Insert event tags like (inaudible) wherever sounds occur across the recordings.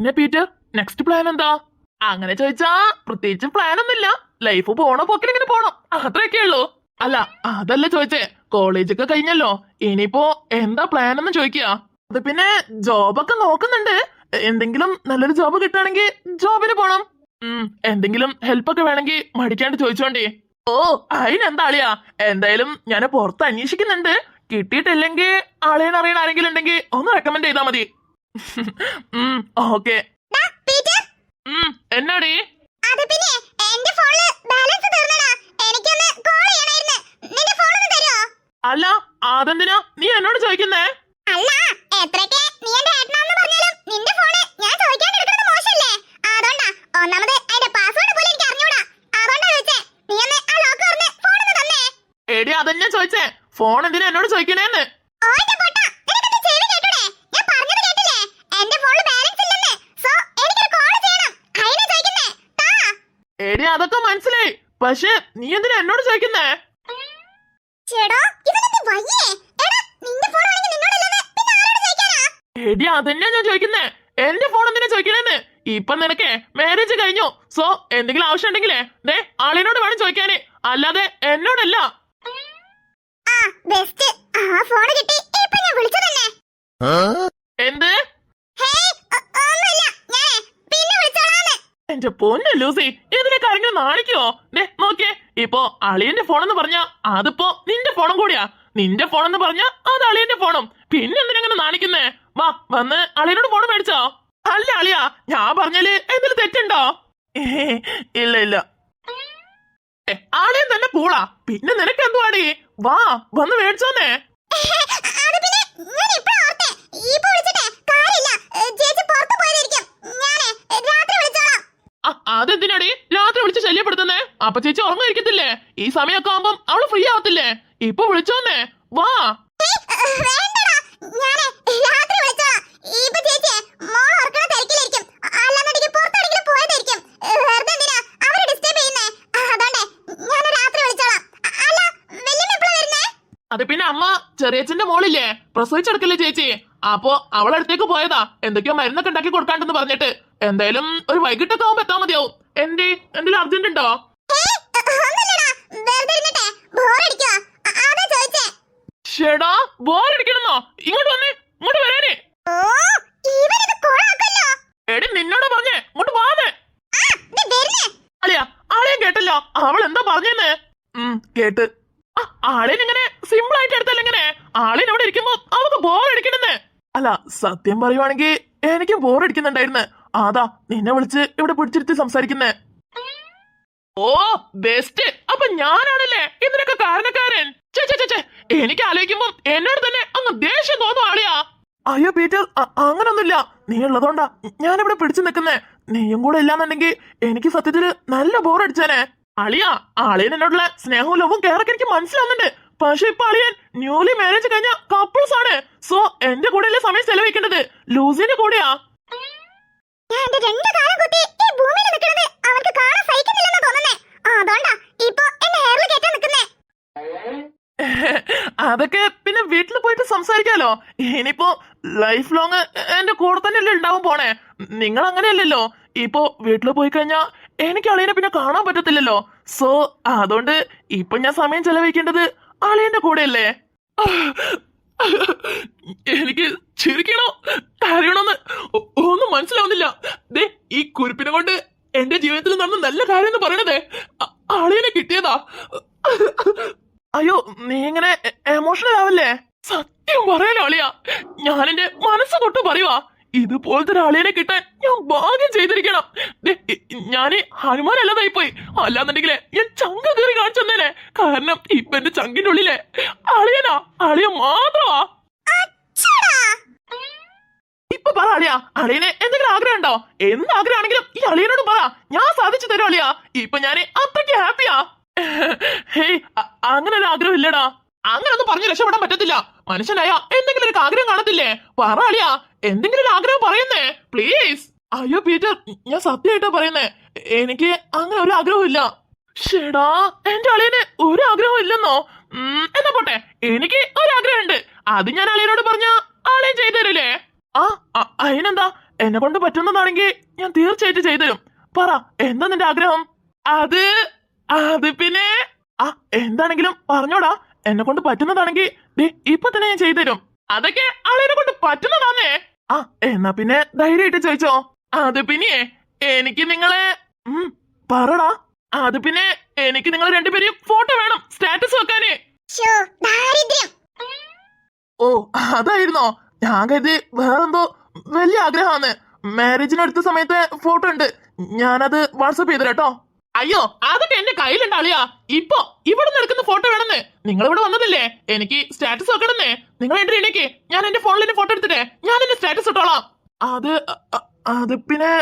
പിന്നെ Peter next plan എന്താ? അങ്ങനെ ചോദിച്ചാ പ്രത്യേകിച്ച് പ്ലാൻ ഒന്നുമില്ല. ലൈഫ് പോണ പോക്കിൽ ഇങ്ങനെ പോണം. അത്രയൊക്കെ ഉള്ളൂ. അല്ല അതല്ല ചോദിച്ചേ. കോളേജൊക്കെ കഴിഞ്ഞല്ലോ. ഇനിയിപ്പോ എന്താ പ്ലാൻ എന്ന് ചോദിക്കുക അത് പിന്നെ ജോബൊക്കെ നോക്കുന്നുണ്ട്. എന്തെങ്കിലും നല്ലൊരു ജോബ് കിട്ടുകയാണെങ്കിൽ ജോബിന് പോണം. എന്തെങ്കിലും ഹെൽപ്പ് ഒക്കെ വേണമെങ്കിൽ മടിക്കാണ്ട് ചോദിച്ചോണ്ടേ. ഓ അതിനെന്താ അളിയാ? എന്തായാലും ഞാൻ പുറത്ത് അന്വേഷിക്കുന്നുണ്ട്. കിട്ടിയിട്ടില്ലെങ്കിൽ ആളെ അറിയണ ആരെങ്കിലും ഉണ്ടെങ്കിൽ ഒന്ന് റെക്കമെൻഡ് ചെയ്താൽ മതി. (laughs) ഓക്കെ. എന്നാടി? അത് പിന്നെ എന്റെ ഫോണിൽ ബാലൻസ് തീർന്നടാ. എനിക്കൊന്ന് കോൾ ചെയ്യണമായിരുന്നു നിന്റെ ഫോൺ ഒന്ന് തരുമോ അല്ല അതെന്തിനാ? നീ എന്നോട് ചോദിക്കുന്നേ? അല്ല എത്രയൊക്കെ നീ എന്റെ ഏട്ടനാന്ന് പറഞ്ഞാലും നിന്റെ ഫോണ് ഞാൻ ചോദിക്കാണ്ടിരിക്കുന്നത് മോശമല്ലേ? അതുകൊണ്ടാ ഒന്നാമത് അതിന്റെ പാസ്വേഡ് പോലും എനിക്ക് അറിഞ്ഞൂടാ. അതുകൊണ്ടാ ചോദിച്ചേ നീ ഒന്ന് ആ ലോക്ക് തുറന്ന് ഫോൺ ഒന്ന് തന്നേ. എടി അതെന്നെ ചോദിച്ചേ. ഫോൺ എന്തിനാ എന്നോട് ചോദിക്കണേന്ന് ഓ എന്റെ പൊട്ട നിനക്കെന്റെ ചെവി കേട്ടൂടെ ഞാൻ പറഞ്ഞത് കേട്ടില്ലേ എന്റെ ഫോണിൽ ബാലൻസ് ഇല്ലെന്ന് സോ എനിക്കൊരു കോൾ ചെയ്യണം അതിനാ ചോദിക്കുന്നേ താ എടി അതൊക്കെ മനസ്സിലായി. പക്ഷെ നീ എന്തിനാ എന്നോട് ചോദിക്കുന്നേ? എടാ നിന്റെ ഫോൺ ആണെങ്കിൽ നിന്നോടല്ലാതെ പിന്നെ ആരോട് ചോദിക്കാനാ? എടി അതെന്നാ ഞാൻ ചോദിക്കുന്നേ. എന്റെ ഫോൺ എന്തിനാ ചോദിക്കണേന്ന്? ഇപ്പൊ നിനക്ക് മാരേജ് കഴിഞ്ഞു. സോ എന്തെങ്കിലും ആവശ്യം ഉണ്ടെങ്കിലേ ദേ ആളിനോട് വേണം ചോദിക്കാന്. അല്ലാതെ എന്നോടല്ല. ആ ബെസ്റ്റ് ആ ഫോൺ കിട്ടി. ഇപ്പൊ ഞാൻ വിളിച്ചു എന്ത്? എന്റെ പൊന്നു ലൂസി ആരെങ്കിലും നാണിക്കോ? ദേ നോക്കിയേ. ഇപ്പൊ അളിയന്റെ ഫോണെന്ന് പറഞ്ഞ അതിപ്പോ നിന്റെ ഫോണും കൂടിയാ. നിന്റെ ഫോണെന്ന് പറഞ്ഞ അത് അളിയന്റെ ഫോണും. പിന്നെ എന്തിനങ്ങനെ നാണിക്കുന്നേ? വാ വന്ന് അളിയനോട് ഫോൺ മേടിച്ചോ. അല്ല അളിയാ ഞാൻ പറഞ്ഞാൽ എന്തിൽ തെറ്റുണ്ടോ? ഇല്ല ഇല്ല. ആളിയൻ തന്നെ പൂളാ പിന്നെ നിനക്ക് എന്തുവാടി വാ വന്ന് മേടിച്ചോന്നേ (laughs) അത് പിന്നെ ഞാൻ ഇപ്പഴാ ഓർത്തേ ഇപ്പൊ വിളിച്ചിട്ടേ കാര്യമില്ല ഏ, ചേച്ചി പുറത്ത് പോയതായിരിക്കും ഞാനേ രാത്രി വിളിച്ചോളാം ആ, അതെന്തിനാടി? രാത്രി വിളിച്ച് ശല്യപ്പെടുത്തുന്നേ? അപ്പൊ ചേച്ചി ഉറങ്ങായിരിക്കത്തില്ലേ ഈ സമയമൊക്കെ ആകുമ്പം അവൾ ഫ്രീ ആവത്തില്ലേ? ഇപ്പൊ വിളിച്ചോന്നേ വാ. അത് പിന്നെ അമ്മ ചെറിയച്ഛന്റെ മോളില്ലേ? പ്രസവിച്ചെടുക്കല്ലേ ചേച്ചി? അപ്പോ അവളടുത്തേക്ക് പോയതാ. എന്തൊക്കെയോ മരുന്നൊക്കെ ഉണ്ടാക്കി കൊടുക്കാണ്ടെന്ന് പറഞ്ഞിട്ട്. എന്തായാലും ഒരു വൈകിട്ടൊക്കെ ആവുമ്പോ എത്താൻ മതിയാവും. എന്റെ എന്തെങ്കിലും അർജന്റ് ഉണ്ടോ? ഷെടാ ബോറടിക്കണമെന്നോ ഇങ്ങോട്ട് വന്നേ ഇങ്ങോട്ട് വരാനേ. എടി നിന്നോട് പറഞ്ഞേ ഇങ്ങോട്ട് വാന്നേ അളിയാ ആളെയും കേട്ടല്ലോ. അവൾ എന്താ പറഞ്ഞേന്ന്? കേട്ട്. ആളിനെ ഇങ്ങനെ സിമ്പിൾ ആയിട്ട് എടുത്തല്ല ഇങ്ങനെ? ആളിന് ഇവിടെ ഇരിക്കുമ്പോ അവർക്ക് ബോറടിക്കണെന്ന് അല്ല സത്യം പറയുവാണെങ്കിൽ എനിക്കും ബോർ അടിക്കുന്നുണ്ടായിരുന്നു. അതാ നിന്നെ വിളിച്ച് ഇവിടെ പിടിച്ചിരുത്തി സംസാരിക്കുന്നേ. ഓ ബെസ്റ്റ്. അപ്പൊ ഞാനാണല്ലേ? ഇതിനൊക്കെ കാരണക്കാരൻ. എനിക്ക് ആലോചിക്കുമ്പോ എന്നോട് തന്നെ അങ്ങ് ദേഷ്യം തോന്നും ആളിയാ. അയ്യോ പീറ്റർ അങ്ങനൊന്നുമില്ല. നീ ഉള്ളതുകൊണ്ടാ ഞാനിവിടെ പിടിച്ചു നിൽക്കുന്നേ. നീയും കൂടെ ഇല്ലാന്നുണ്ടെങ്കിൽ എനിക്ക് സത്യത്തിൽ നല്ല ബോർ അടിച്ചേനെ. അളിയാ ആളിയൻ എന്നോടുള്ള സ്നേഹവും ലവും കേറൊക്കെ എനിക്ക് മനസ്സിലാവുന്നുണ്ട്. പക്ഷെ ഇപ്പൊ അളിയൻ ന്യൂലി മാരേജ് കഴിഞ്ഞ കപ്പിൾസ് ആണ്. സോ എന്റെ കൂടെ അല്ലേ സമയം ചെലവഴിക്കേണ്ടത്? ലൂസിന്റെ കൂടെയാ. ഞാൻ എന്റെ രണ്ട് കാലം കുത്തി ഈ ഭൂമിയിൽ അവർക്ക് കാണാൻ തോന്നുന്നേ. ഇപ്പൊ എന്നെ നിൽക്കുന്നേ. (laughs) അതൊക്കെ പിന്നെ വീട്ടിൽ പോയിട്ട് സംസാരിക്കാലോ. ഇനിയിപ്പോ ലൈഫ് ലോങ് എന്റെ കൂടെ തന്നെയല്ലേ ഉണ്ടാവും പോണേ. നിങ്ങൾ അങ്ങനെയല്ലല്ലോ. ഇപ്പോ വീട്ടിൽ പോയി കഴിഞ്ഞാ എനിക്ക് അളിയനെ പിന്നെ കാണാൻ പറ്റത്തില്ലല്ലോ. സോ അതുകൊണ്ട് ഇപ്പൊ ഞാൻ സമയം ചെലവഴിക്കേണ്ടത് അളിയന്റെ കൂടെയല്ലേ. (laughs) എനിക്ക് ചിരിക്കണോ? കരയണോന്ന്? ഒന്നും മനസ്സിലാവുന്നില്ല. ദേ ഈ കുരിപ്പിനെ കൊണ്ട് എന്റെ ജീവിതത്തിൽ നടന്ന നല്ല കാര്യം എന്ന് പറയണതേ ആളിനെ കിട്ടിയതാ. അയ്യോ നീ ഇങ്ങനെ എമോഷണൽ ആവല്ലേ? സത്യം പറയാലോ അളിയ. ഞാൻ എന്റെ മനസ്സ് തൊട്ട് പറയുവാ. ഇതുപോലത്തെ ഒരു അളിയനെ കിട്ടാൻ ഞാൻ ഭാഗ്യം ചെയ്തിരിക്കണം. ഹനുമാൻ അല്ലാതായി പോയി അല്ലാന്നുണ്ടെങ്കിലേ ഞാൻ ചങ്ക കയറി കാരണം ഇപ്പൊ എന്റെ ചങ്കിന്റെ ഉള്ളിലെ അളിയനാ. അളിയ മാത്രമാ. ഇപ്പൊ പറ അളിയ അളിയനെ എന്തെങ്കിലും ആഗ്രഹം ഉണ്ടോ? എന്ത് ആഗ്രഹമാണെങ്കിലും ഈ അളിയനോട് പറ. ഞാൻ സാധിച്ചു തരും അളിയ. ഇപ്പൊ ഞാൻ അത്രയ്ക്ക് ഹാപ്പിയാ ഹേയ് അങ്ങനെ ഒരു ആഗ്രഹം ഇല്ലടാ. അങ്ങനെ ഒന്നും പറഞ്ഞ് രക്ഷപ്പെടാൻ പറ്റത്തില്ല. മനുഷ്യനായ എന്തെങ്കിലും ഒരു ആഗ്രഹം കാണത്തില്ലേ? പറ അളിയ എന്തെങ്കിലും ഒരു ആഗ്രഹം പറയുന്നേ. പ്ലീസ് അയ്യോ പീറ്റർ ഞാൻ സത്യമായിട്ടാ പറയുന്നേ. എനിക്ക് അങ്ങനെ ഒരു ആഗ്രഹവും ഇല്ല ഷെടാ എന്റെ അളിയന് ഒരു ആഗ്രഹം ഇല്ലെന്നോ? എന്നാ പോട്ടെ എനിക്ക് ഒരു ആഗ്രഹമുണ്ട് അത് ഞാൻ അളിയനോട് പറഞ്ഞ അളിയൻ ചെയ്തു തരില്ലേ? ആ അതിനെന്താ എന്നെ കൊണ്ട് പറ്റുന്നതാണെങ്കിൽ ഞാൻ തീർച്ചയായിട്ടും ചെയ്തുതരും പറ എന്താ നിന്റെ ആഗ്രഹം? അത് അത് പിന്നെ? ആ എന്താണെങ്കിലും പറഞ്ഞോടാ. എന്നെ കൊണ്ട് പറ്റുന്നതാണെങ്കിൽ ദേ ഇപ്പൊ തന്നെ ഞാൻ ചെയ്തുതരും അതൊക്കെ ആളെന്നെ കൊണ്ട് പറ്റുന്നതാന്നേ. ആ എന്നാ പിന്നെ ധൈര്യമായിട്ട് ചോദിച്ചോ. അത് പിന്നെ എനിക്ക് നിങ്ങളെ പറടാ. അത് പിന്നെ എനിക്ക് നിങ്ങൾ രണ്ടുപേരെയും ഫോട്ടോ വേണം. സ്റ്റാറ്റസ് വെക്കാനേ. ഓ അതായിരുന്നോ? ഞാൻ കരുതി വേറെന്തോ വലിയ ആഗ്രഹമാണ്. മാരേജിന് അടുത്ത സമയത്തെ ഫോട്ടോ ഉണ്ട്. ഞാനത് വാട്സപ്പ് ചെയ്തു കേട്ടോ അയ്യോ അതൊക്കെ എന്റെ കയ്യിലുണ്ട് അളിയാ. ഇപ്പൊ ഇവിടെ എടുക്കുന്ന ഫോട്ടോ വേണമെന്ന്. നിങ്ങൾ ഇവിടെ വന്നതല്ലേ? എനിക്ക് സ്റ്റാറ്റസ് വെക്കണമെന്നേ. നിങ്ങൾ എന്റെ ഇടയ്ക്ക് ഞാൻ എന്റെ ഫോണിൽ ഫോട്ടോ എടുത്തിട്ടേ. ഞാൻ എന്റെ സ്റ്റാറ്റസ് ഇട്ടോളാം. അത് അത് പിന്നെ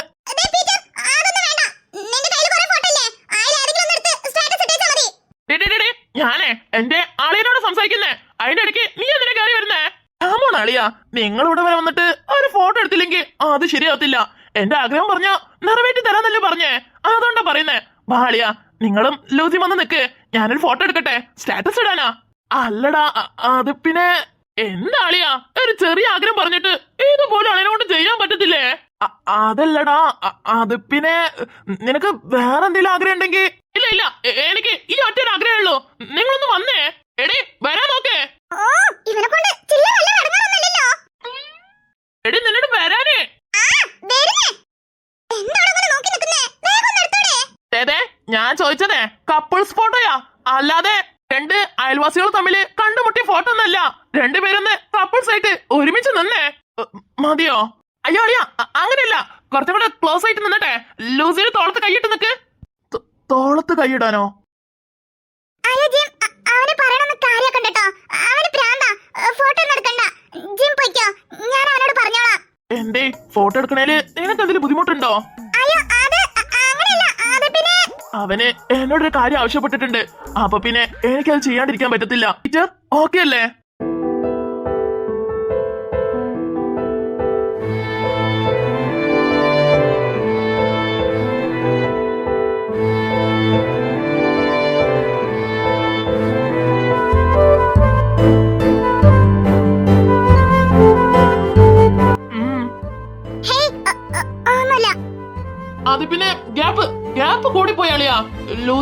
ഞാനേ എന്റെ അളിയനോട് സംസാരിക്കുന്നേ. അതിന്റെ ഇടയ്ക്ക് നീ എന്തിനാ കയറി വരുന്നേ? ആമോണ അളിയാ. നിങ്ങൾ ഇവിടെ വരെ വന്നിട്ട് ഒരു ഫോട്ടോ എടുത്തില്ലെങ്കിൽ അത് ശരിയാവത്തില്ല. എന്റെ ആഗ്രഹം പറഞ്ഞ നിറവേറ്റി തരാന്നല്ലേ പറഞ്ഞേ. അതുകൊണ്ടാ പറയുന്നേ? വാ അളിയാ. നിങ്ങളും ലൂസി വന്ന് നിക്ക്. ഞാനൊരു ഫോട്ടോ എടുക്കട്ടെ. സ്റ്റാറ്റസ് ഇടാനാ. അല്ലടാ അത് പിന്നെ എന്താ അളിയാ? ഒരു ചെറിയ ആഗ്രഹം പറഞ്ഞിട്ട് ഇതുപോലെ അളിയനെ കൊണ്ട് ചെയ്യാൻ പറ്റത്തില്ലേ? അതല്ലടാ അത് പിന്നെ നിനക്ക് വേറെ എന്തെങ്കിലും ആഗ്രഹം ഉണ്ടെങ്കിൽ? ഇല്ല ഇല്ല എനിക്ക് ഈ ഒറ്റ ആഗ്രഹമുള്ളൂ നിങ്ങളൊന്ന് വന്നേ. എടേ വരാൻ നോക്കേ. എടി നിന്നോട് വരാനേ. ഞാൻ ചോദിച്ചതേ കപ്പിൾസ് ഫോട്ടോയാ അല്ലാതെ രണ്ട് അയൽവാസികൾ തമ്മിൽ കണ്ടുമുട്ടിയ ഫോട്ടോ ഒന്നല്ല. രണ്ടുപേരൊന്ന് കപ്പിൾസ് ആയിട്ട് ഒരുമിച്ച് നിന്നേ. മതിയോ? അയ്യോ അയ്യോ അ- അങ്ങനെയല്ല കുറച്ചും കൂടെ ക്ലോസ് ആയിട്ട് നിന്നട്ടെ ലൂസിയുടെ തോളത്ത് കൈയിട്ട് നിക്ക് തോളത്ത് കൈയിടാനോ അയ്യോ, ജിം, അ- അവന് പറയണമെന്ന് കാര്യമൊക്കെ ഉണ്ട് അവന് പ്രാന്താ. ഫോട്ടോ എടുക്കണ്ട. ജിം പൊയ്ക്കോ. ഞാൻ അവനോട് പറഞ്ഞോളാം. എന്തേ ഫോട്ടോ എടുക്കണേൽ നിനക്ക് എന്തെങ്കിലും ബുദ്ധിമുട്ടുണ്ടോ അയ്യോ, അത് അങ്ങനെയല്ല. അത് പിന്നെ അവന് എന്നോടൊരു കാര്യം ആവശ്യപ്പെട്ടിട്ടുണ്ട് അപ്പൊ പിന്നെ എനിക്കത് ചെയ്യാണ്ടിരിക്കാൻ പറ്റത്തില്ല ടീച്ചർ ഓക്കെ അല്ലേ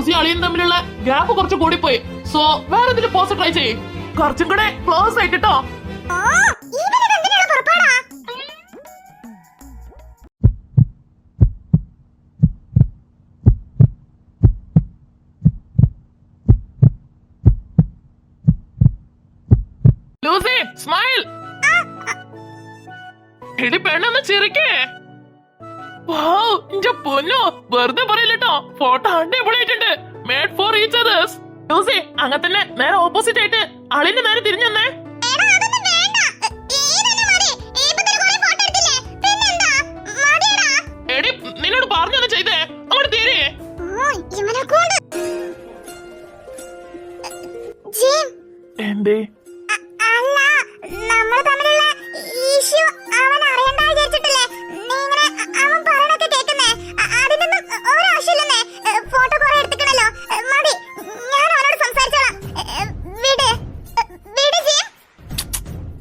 ലൂസി അളിയും തമ്മിലുള്ള ഗ്യാപ്പ് കുറച്ച് കൂടിപ്പോയി. സോ വേറെ എന്തെങ്കിലും പോസ് ട്രൈ ചെയ്യ്. കുറച്ചും കൂടെ ക്ലോസ് ആയിട്ടോ? ലൂസി സ്മൈൽ എടി പെണ്ണൊന്ന് ചിരിക്കേ. പൊന്നു. വെറുതെ പറയില്ലട്ടോ ഫോട്ടോ അടിപൊളിയായിട്ടുണ്ട് made for each others Lucy അങ്ങനെ തന്നെ നേരെ ഓപ്പോസിറ്റ് ആയിട്ട് അളിന്റെ നേരെ തിരിഞ്ഞു വന്നേ. എടാ, നിന്നോട് പറഞ്ഞൊന്ന് ചെയ്തേ. അങ്ങോട്ട് തീരെ എന്തേ?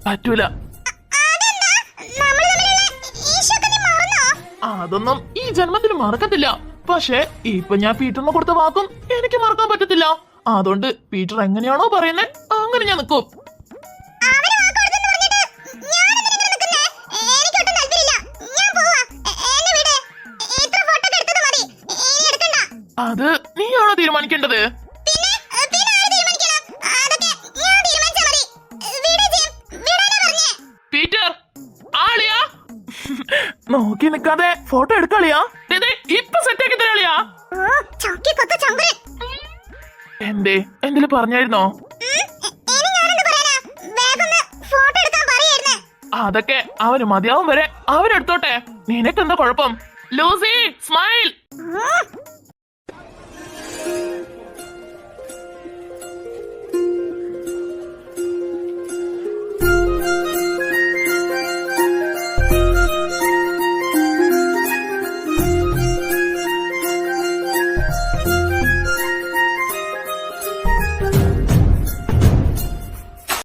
പറ്റൂല. അതൊന്നും ഈ ജന്മത്തിൽ മറക്കത്തില്ല. പക്ഷേ ഇപ്പൊ ഞാൻ പീറ്ററിന് കൊടുത്ത വാക്കും എനിക്ക് മറക്കാൻ പറ്റത്തില്ല. അതുകൊണ്ട് പീറ്റർ എങ്ങനെയാണോ പറയുന്നത് അങ്ങനെ ഞാൻ നിൽക്കും അത് വാക്ക് കൊടുത്തെന്ന് നോക്കി നിൽക്കാതെ ഫോട്ടോ എടുക്കളിയാ? ഇപ്പൊ സെറ്റാക്കി തരാളിയാ. എന്തേ എന്തിൽ പറഞ്ഞായിരുന്നോ? ഉം, ഇനി ഞാനെന്ത് പറയാനാ? വേഗം ഫോട്ടോ എടുക്കാൻ പറയായിരുന്നേ. അതൊക്കെ അവന് മതിയാവും വരെ അവരെടുത്തോട്ടെ നിനക്കെന്താ കുഴപ്പം? Lucy smile